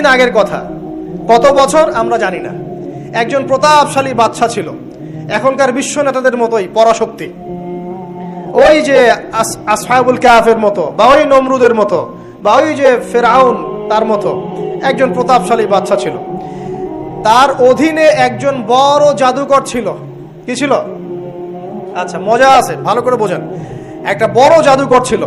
বহুদিন আগের কথা? কত বছর আমরা জানি না। একজন প্রতাপশালী বাদশা ছিল। এখনকার বিশ্ব নেতাদের মতোই, পরাশক্তি। ওই যে আস- আসহাবুল কাফের মতো, বা ওই নমরুদের মতো, বা ওই যে ফেরাউন তার মতো, একজন প্রতাপশালী বাচ্চা ছিল। তার অধীনে একজন বড় জাদুকর ছিল। কি ছিল? আচ্ছা মজা আছে, ভালো করে বোঝেন। একটা বড় জাদুকর ছিল।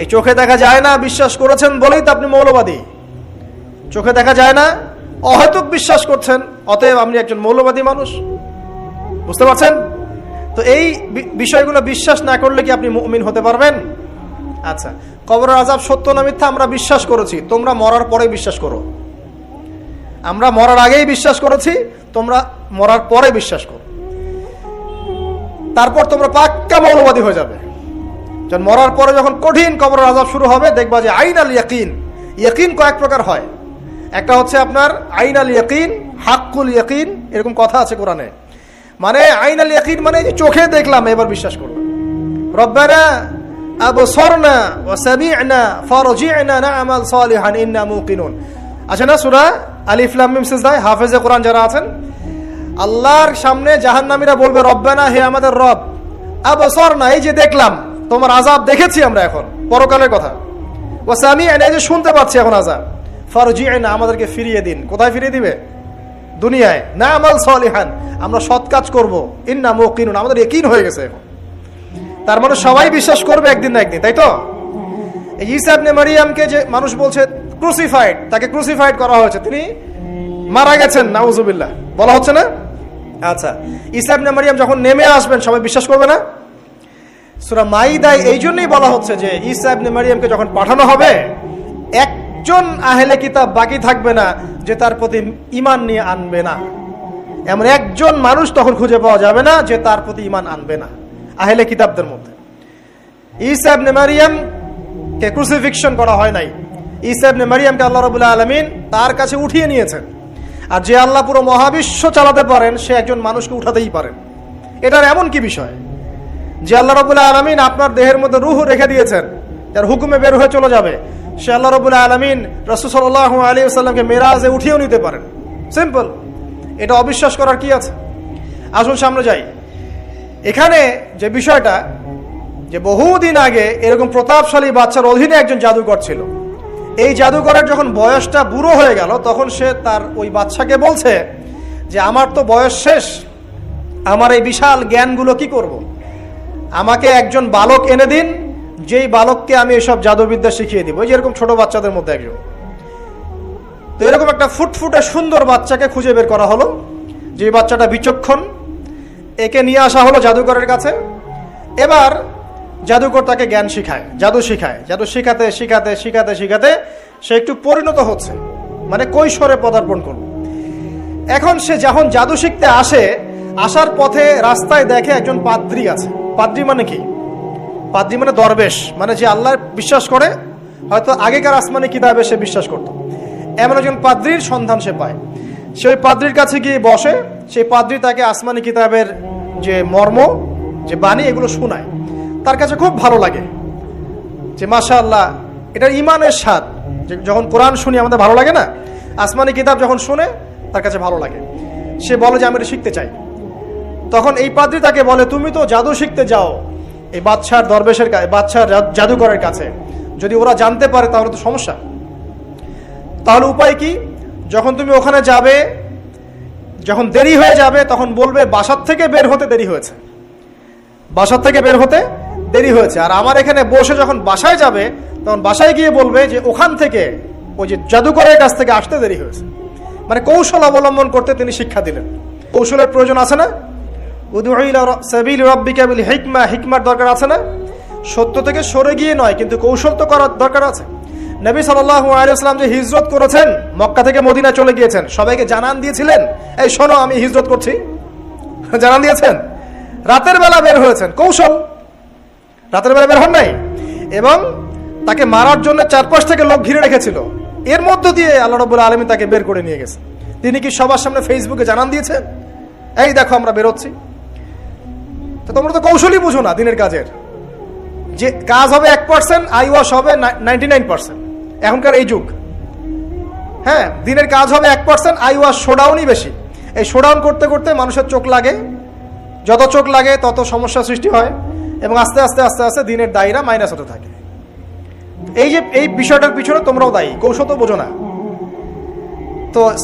এই চোখে দেখা যায় না বিশ্বাস করেছেন বলেই তো আপনি মৌলবাদী। চোখে দেখা যায় না, অহেতুক বিশ্বাস করছেন, অতএব আপনি একজন মৌলবাদী মানুষ। বুঝতে পারছেন? তো এই বিষয়গুলো বিশ্বাস না করলে কি আপনি মুমিন হতে পারবেন? আচ্ছা কবর আজাব সত্য না মিথ্যা আমরা বিশ্বাস করেছি, তোমরা মরার পরে বিশ্বাস করো। আমরা মরার আগেই বিশ্বাস করেছি, তোমরা মরার পরে বিশ্বাস করো। তারপর তোমরা পাক্কা মৌলবাদী হয়ে যাবে। যখন মরার পরে যখন কঠিন কবরের আজাব শুরু হবে, দেখবা যে আইন আল ইয়াকিন ইয়াকিন কয়েক প্রকার হয়। একটা হচ্ছে আপনার আইন আল ইয়াকিন, হাক্কুল ইয়াকিন, এরকম কথা আছে কোরআনে। মানে আইন আল ইয়াকিন মানে যে চোখে দেখলাম, এবার বিশ্বাস করলাম রব্বানা আবসরনা ওয়া সামি'না ফারজি'না না'মাল সালিহান, ইন্না মুকিনুন। আছে না সূরা? আলিফ, লাম, মিম, সিজদায়? হাফেজে কোরআন যারা আছেন, আল্লাহর সামনে জাহান্নামীরা বলবে, রব্বানা, হে আমাদের রব, আবসরনা, এই যে দেখলাম তোমার আজাব দেখেছি আমরা এখন, পরকালের কথা। ও সামি'না এই যে শুনতে পাচ্ছি এখন আজাব ফারজি'না আমাদেরকে ফিরিয়ে দিন। কোথায় ফিরিয়ে দিবে? দুনিয়ায়। না আমাল সালিহান, আমরা সৎ কাজ করব। ইন্না মুকিনুন, আমাদের একিন হয়ে গেছে এখন। তার মানে সবাই বিশ্বাস করবে একদিন না একদিন, তাই তো? এই ঈসা ইবনে মারিয়ামকে যে মানুষ বলছে ক্রুসিফাইড তাকে ক্রুসিফাইড করা হয়েছে। তিনি মারা গেছেন, নাউজুবিল্লাহ। বলা হচ্ছে না? আচ্ছা ঈসা ইবনে মারিয়াম যখন নেমে আসবেন, সবাই বিশ্বাস করবে না? সূরা মাইদায় এই জন্যই বলা হচ্ছে যে ঈসা ইবনে মারিয়ামকে যখন পাঠানো হবে, একজন আহলে কিতাব বাকি থাকবে না যে তার প্রতি ঈমান নিয়ে আনবে না। এমন একজন মানুষ তখন খুঁজে পাওয়া যাবে না যে তার প্রতি ঈমান আনবে না, আহলে কিতাবদের মধ্যে। ঈসা ইবনে মারিয়াম কে ক্রুসিফিকশন করা হয় নাই। ঈসা ইবনে মারিয়ামকে আল্লাহ রাবুল্লাহ আলমিন তার কাছে উঠিয়ে নিয়েছেন। আর যে আল্লাহ পুরো মহাবিশ্ব চালাতে পারেন, সে একজন মানুষকে উঠাতেই পারেন। এটার এমন কি বিষয়? যে আল্লাহ রবুল্লাহ আলমিন আপনার দেহের মধ্যে রুহ রেখে দিয়েছেন, যার হুকুমে বের হয়ে চলে যাবে, সে আল্লাহ রবুল্লাহ আলমিন রসুসল্লাহ আলী সাল্লামকে মেরাজে উঠিয়েও নিতে পারেন। সিম্পল এটা অবিশ্বাস করার কি আছে? আসুন সামনে যাই। এখানে যে বিষয়টা, যে বহুদিন আগে এরকম প্রতাপশালী বাচ্চার অধীনে একজন জাদুকর ছিল। এই জাদুকরের যখন বয়সটা বুড়ো হয়ে গেল, তখন সে তার ওই বাচ্চাকে বলছে যে, আমার তো বয়স শেষ, আমার এই বিশাল জ্ঞানগুলো কি করব। আমাকে একজন বালক এনে দিন, যেই বালককে আমি এসব জাদুবিদ্যা শিখিয়ে দিব। ওই যেরকম ছোট বাচ্চাদের মধ্যে একজন। তো এরকম একটা ফুটফুটে সুন্দর বাচ্চাকে খুঁজে বের করা হলো যে বাচ্চাটা বিচক্ষণ। একে নিয়ে আসা হলো জাদুকরের কাছে। এবার জাদুকর তাকে জ্ঞান শিখায়, জাদু শিখায়। জাদু শিখাতে শিখাতে শিখাতে শিখাতে সে একটু পরিণত হচ্ছে মানে কৈশোরে পদার্পণ করল। এখন সে যখন জাদু শিখতে আসে, আসার পথে রাস্তায় দেখে একজন পাদ্রি আছে। পাদ্রি মানে কি? পাদ্রি মানে দরবেশ মানে যে আল্লাহ বিশ্বাস করে, হয়তো আগেকার আসমানি কিতাবে সে বিশ্বাস করত। এমন একজন পাদ্রির সন্ধান সে পায়। সে ওই পাদ্রির কাছে গিয়ে বসে, সেই পাদ্রি তাকে আসমানি কিতাবের যে মর্ম, যে বাণী, এগুলো শোনায়। তার কাছে খুব ভালো লাগে যে মাশা আল্লাহ এটার ইমানের স্বাদ। যখন কোরআন শুনি, আমাদের ভালো লাগে না? আসমানি কিতাব যখন শুনে, তার কাছে ভালো লাগে। সে বলে যে, আমি এটা শিখতে চাই। তখন এই পাদ্রি তাকে বলে, তুমি তো জাদু শিখতে যাও এই বাচ্চার দরবেশের বাচ্চার জা- জাদুকরের কাছে। যদি ওরা জানতে পারে তাহলে তো সমস্যা। তাহলে উপায় কি? যখন তুমি ওখানে যাবে, যখন দেরি হয়ে যাবে, তখন বলবে, বাসার থেকে বের হতে দেরি হয়েছে। বাসার থেকে বের হতে দেরি হয়েছে। আর আমার এখানে বসে যখন বাসায় যাবে, তখন বাসায় গিয়ে বলবে যে, ওখান থেকে ওই যে জাদুকরের কাছ থেকে আসতে দেরি হয়েছে। মানে কৌশল অবলম্বন করতে তিনি শিক্ষা দিলেন। কৌশলের প্রয়োজন আছে না? সাবিল রব্বিকা বিল হিকমা। হিকমার দরকার আছে না? সত্য থেকে সরে গিয়ে নয়, কিন্তু কৌশল তো করার দরকার আছে। নবী সাল্লাম যে হিজরত করেছেন, মক্কা থেকে মদিনা চলে গিয়েছেন, সবাইকে জানান দিয়েছিলেন, এই শোনো, আমি হিজরত করছি। জানান দিয়েছেন। রাতের বেলা বের হয়েছেন। কৌশল। রাতের বেলা বের হন নাই। এবং তাকে মারার জন্য চারপাশ থেকে লোক ঘিরে রেখেছিল। এর মধ্য দিয়ে আল্লাহ রবুল্লা আলমী তাকে বের করে নিয়ে গেছে। তিনি কি সবার সামনে ফেসবুকে জানান দিয়েছেন? এই দেখো, আমরা বেরোচ্ছি। তো তোমরা তো কৌশলই বুঝো না দিনের কাজের। যে কাজ হবে এক পার্সেন্ট আই ওয়াশ হবে নাইনটি নাইন পার্সেন্ট এখনকার এই যুগ। হ্যাঁ দিনের কাজ হবে এক পার্সেন্ট আই ওয়াশ শোডাউনই বেশি। এই শোডাউন করতে করতে মানুষের চোখ লাগে। যত চোখ লাগে, তত সমস্যা সৃষ্টি হয়। এবং আস্তে আস্তে আস্তে আস্তে দিনের দায়ীরা মাইনাস হতে থাকে। এই যে, এই বিষয়টার পিছনে তোমরাও দায়ী। কৌশল তো বোঝো না। তো